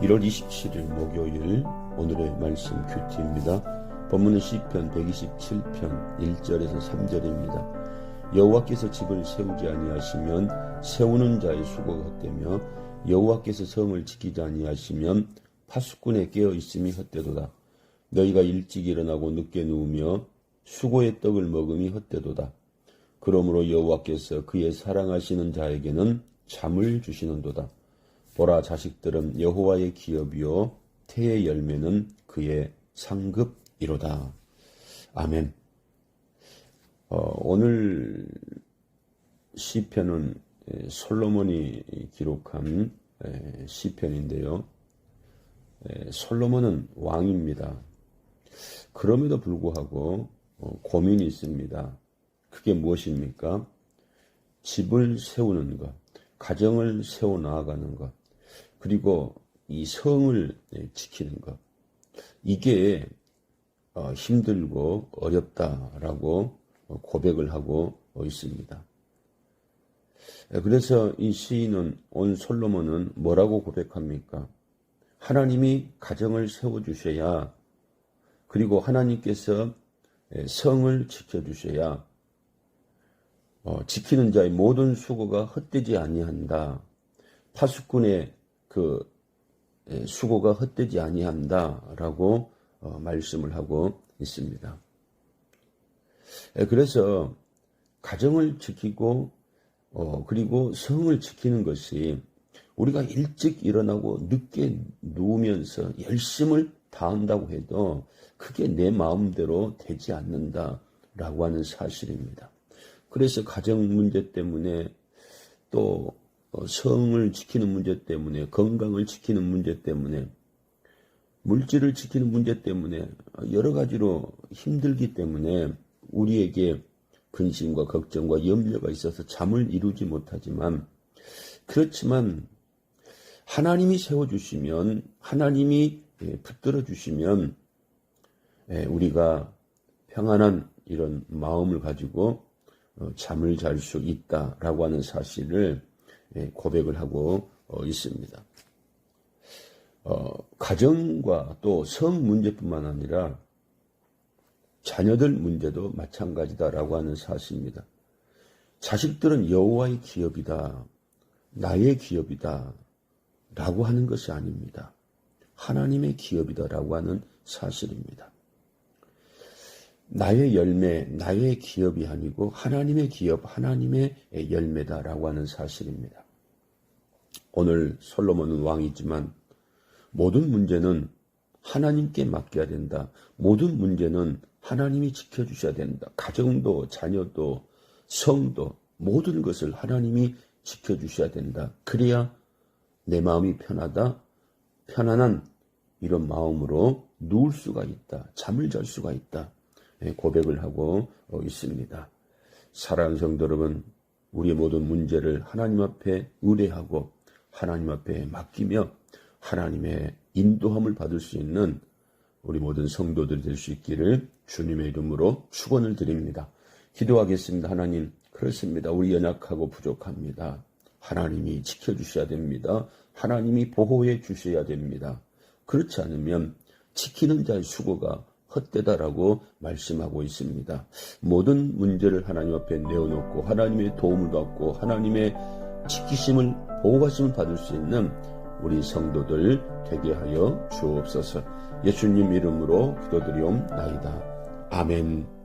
1월 27일 목요일 오늘의 말씀 큐티입니다. 본문은 시편 127편 1절에서 3절입니다. 여호와께서 집을 세우지 아니하시면 세우는 자의 수고가 헛되며 여호와께서 성을 지키지 아니하시면 파수꾼의 깨어 있음이 헛되도다. 너희가 일찍 일어나고 늦게 누우며 수고의 떡을 먹음이 헛되도다. 그러므로 여호와께서 그의 사랑하시는 자에게는 잠을 주시는도다. 보라 자식들은 여호와의 기업이요 태의 열매는 그의 상급이로다. 아멘. 어, 오늘 시편은 솔로몬이 기록한 시편인데요. 솔로몬은 왕입니다. 그럼에도 불구하고 어, 고민이 있습니다. 그게 무엇입니까? 집을 세우는 것, 가정을 세워 나아가는 것, 그리고 이 성을 지키는 것. 이게 어, 힘들고 어렵다라고 고백을 하고 있습니다. 그래서 이 시인은 온 솔로몬은 뭐라고 고백합니까? 하나님이 가정을 세워주셔야 그리고 하나님께서 성을 지켜주셔야 어, 지키는 자의 모든 수고가 헛되지 아니한다. 파수꾼의 그 수고가 헛되지 아니한다라고 어, 말씀을 하고 있습니다. 그래서 가정을 지키고 어, 그리고 성을 지키는 것이 우리가 일찍 일어나고 늦게 누우면서 열심을 다한다고 해도 그게 내 마음대로 되지 않는다라고 하는 사실입니다. 그래서 가정 문제 때문에 또 어, 성을 지키는 문제 때문에 건강을 지키는 문제 때문에 물질을 지키는 문제 때문에 여러 가지로 힘들기 때문에 우리에게 근심과 걱정과 염려가 있어서 잠을 이루지 못하지만 그렇지만 하나님이 세워주시면 하나님이 예, 붙들어 주시면 예, 우리가 평안한 이런 마음을 가지고 어, 잠을 잘 수 있다라고 하는 사실을 예, 고백을 하고 어, 있습니다. 어, 가정과 또 성 문제뿐만 아니라 자녀들 문제도 마찬가지다라고 하는 사실입니다. 자식들은 여호와의 기업이다. 나의 기업이다. 라고 하는 것이 아닙니다. 하나님의 기업이다라고 하는 사실입니다. 나의 열매, 나의 기업이 아니고 하나님의 기업, 하나님의 열매다라고 하는 사실입니다. 오늘 솔로몬은 왕이지만 모든 문제는 하나님께 맡겨야 된다. 모든 문제는 하나님이 지켜주셔야 된다. 가정도, 자녀도, 성도, 모든 것을 하나님이 지켜주셔야 된다. 그래야 내 마음이 편하다. 편안한 이런 마음으로 누울 수가 있다. 잠을 잘 수가 있다. 예, 고백을 하고 어, 있습니다. 사랑하는 성도 여러분, 우리의 모든 문제를 하나님 앞에 의뢰하고 하나님 앞에 맡기며 하나님의 인도함을 받을 수 있는 우리 모든 성도들이 될 수 있기를 주님의 이름으로 축원을 드립니다. 기도하겠습니다. 하나님, 그렇습니다. 우리 연약하고 부족합니다. 하나님이 지켜주셔야 됩니다. 하나님이 보호해 주셔야 됩니다. 그렇지 않으면 지키는 자의 수고가 헛되다라고 말씀하고 있습니다. 모든 문제를 하나님 앞에 내어놓고 하나님의 도움을 받고 하나님의 지키심을 보호하심을 받을 수 있는 우리 성도들 되게 하여 주옵소서. 예수님 이름으로 기도드리옵나이다. 아멘.